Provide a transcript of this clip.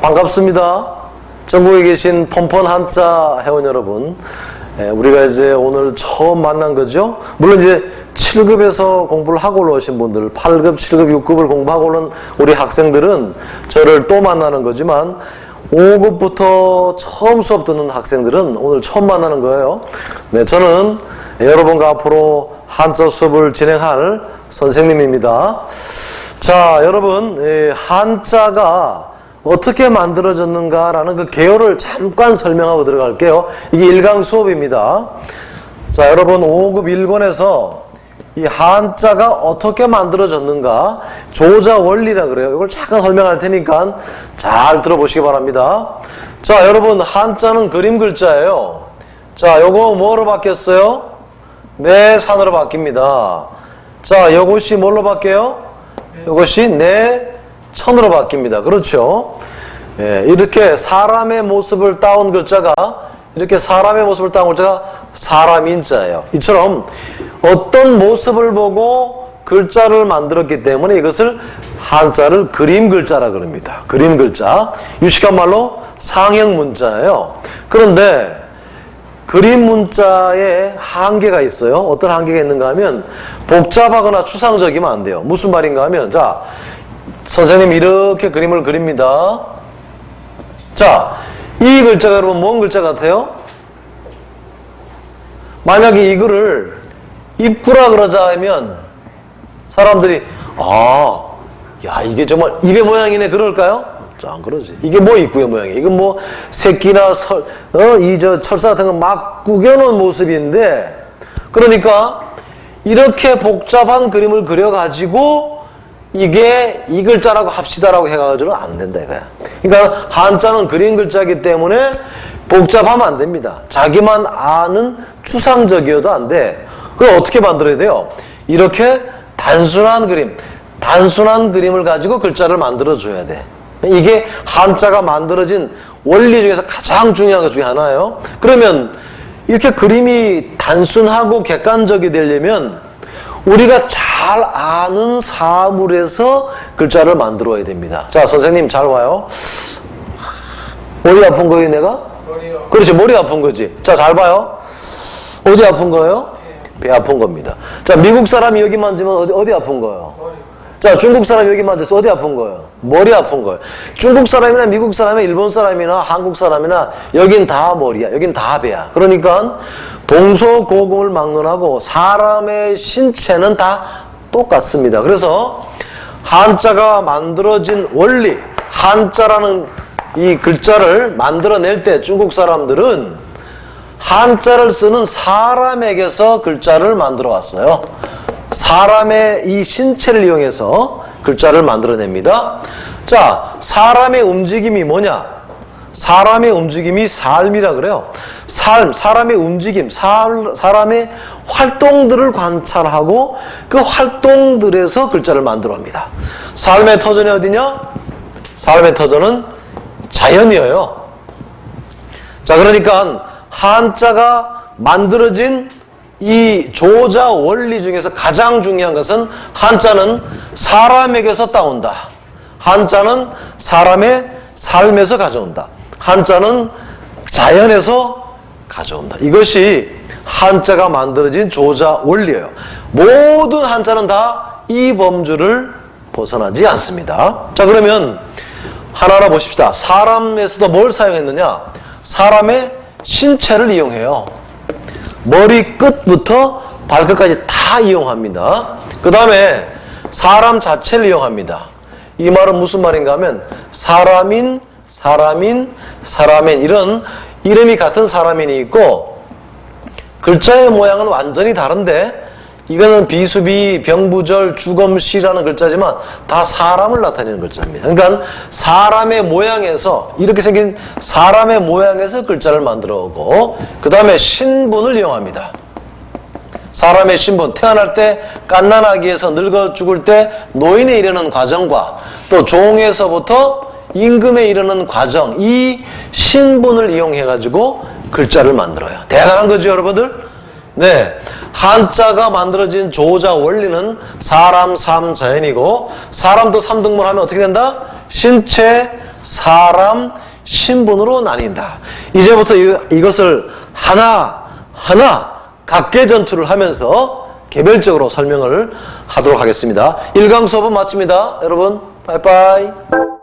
반갑습니다. 전국에 계신 폰폰 한자 회원 여러분. 예, 우리가 이제 오늘 처음 만난 거죠. 물론 이제 7급에서 공부를 하고 오신 분들, 8급, 7급, 6급을 공부하고 오는 우리 학생들은 저를 또 만나는 거지만 5급부터 처음 수업 듣는 학생들은 오늘 처음 만나는 거예요. 네, 저는 여러분과 앞으로 한자 수업을 진행할 선생님입니다. 자, 여러분, 예, 한자가 어떻게 만들어졌는가라는 그 개요를 잠깐 설명하고 들어갈게요. 이게 1강 수업입니다. 자, 여러분 5급 1권에서 이 한자가 어떻게 만들어졌는가 조자 원리라 그래요. 이걸 잠깐 설명할 테니까 잘 들어보시기 바랍니다. 자, 여러분 한자는 그림 글자예요. 자, 요거 뭐로 바뀌었어요? 네, 산으로 바뀝니다. 자, 요것이 뭘로 바뀌어요? 요것이 네, 천으로 바뀝니다. 그렇죠? 예, 이렇게 사람의 모습을 따온 글자가 이렇게 사람의 모습을 따온 글자가 사람인자예요. 이처럼 어떤 모습을 보고 글자를 만들었기 때문에 이것을 한자를 그림 글자라 그럽니다. 그림 글자. 유식한 말로 상형 문자예요. 그런데 그림 문자에 한계가 있어요. 어떤 한계가 있는가 하면 복잡하거나 추상적이면 안 돼요. 무슨 말인가 하면 자, 선생님 이렇게 그림을 그립니다. 자, 이 글자가 여러분 뭔 글자 같아요? 만약에 이거를 입구라 그러자 하면 사람들이 아, 야 이게 정말 입의 모양이네 그럴까요? 자, 안 그러지. 이게 뭐 입구의 모양이야? 이건 뭐 새끼나 설, 어, 이 저 철사 같은 거 막 구겨놓은 모습인데 그러니까 이렇게 복잡한 그림을 그려가지고 이게 이 글자라고 합시다라고 해가지고는 안 된다 이거야. 그러니까 한자는 그림 글자이기 때문에 복잡하면 안 됩니다. 자기만 아는 추상적이어도 안 돼. 그걸 어떻게 만들어야 돼요? 이렇게 단순한 그림, 단순한 그림을 가지고 글자를 만들어 줘야 돼. 이게 한자가 만들어진 원리 중에서 가장 중요한 것 중에 하나예요. 그러면 이렇게 그림이 단순하고 객관적이 되려면 우리가 잘 아는 사물에서 글자를 만들어야 됩니다. 자, 선생님 잘 와요. 어디 아픈 거예요, 내가? 머리요. 그렇지, 머리 아픈 거지. 자, 잘 봐요. 어디 아픈 거예요? 배 아픈 겁니다. 자, 미국 사람이 여기 만지면 어디, 어디 아픈 거예요? 머리. 자, 중국 사람이 여기 만져서 어디 아픈 거예요? 머리 아픈 거예요. 중국 사람이나 미국 사람이나 일본 사람이나 한국 사람이나 여긴 다 머리야. 여긴 다 배야. 그러니까 동서고금을 막론하고 사람의 신체는 다 똑같습니다. 그래서 한자가 만들어진 원리, 한자라는 이 글자를 만들어낼 때 중국 사람들은 한자를 쓰는 사람에게서 글자를 만들어 왔어요. 사람의 이 신체를 이용해서 글자를 만들어냅니다. 자, 사람의 움직임이 뭐냐? 사람의 움직임이 삶이라 그래요. 삶, 사람의 움직임, 살, 사람의 활동들을 관찰하고 그 활동들에서 글자를 만들어 옵니다. 삶의 터전이 어디냐? 삶의 터전은 자연이에요. 자, 그러니까 한자가 만들어진 이 조자 원리 중에서 가장 중요한 것은 한자는 사람에게서 따온다. 한자는 사람의 삶에서 가져온다. 한자는 자연에서 가져온다. 이것이 한자가 만들어진 조자 원리예요. 모든 한자는 다 이 범주를 벗어나지 않습니다. 자, 그러면 하나하나 보십시다. 사람에서도 뭘 사용했느냐? 사람의 신체를 이용해요. 머리 끝부터 발끝까지 다 이용합니다. 그 다음에 사람 자체를 이용합니다. 이 말은 무슨 말인가 하면 사람인, 사람인, 사람인 이런 이름이 같은 사람인이 있고 글자의 모양은 완전히 다른데 이거는 비수비, 병부절, 주검시라는 글자지만 다 사람을 나타내는 글자입니다. 그러니까 사람의 모양에서 이렇게 생긴 사람의 모양에서 글자를 만들어 오고 그 다음에 신분을 이용합니다. 사람의 신분, 태어날 때 갓난아기에서 늙어 죽을 때 노인에 이르는 과정과 또 종에서부터 임금에 이르는 과정, 이 신분을 이용해가지고 글자를 만들어요. 대단한 거죠, 여러분들? 네. 한자가 만들어진 조자 원리는 사람, 삶, 자연이고, 사람도 삼등분 하면 어떻게 된다? 신체, 사람, 신분으로 나뉜다. 이제부터 이, 이것을 하나, 하나, 각계 전투를 하면서 개별적으로 설명을 하도록 하겠습니다. 1강 수업은 마칩니다. 여러분, 빠이빠이.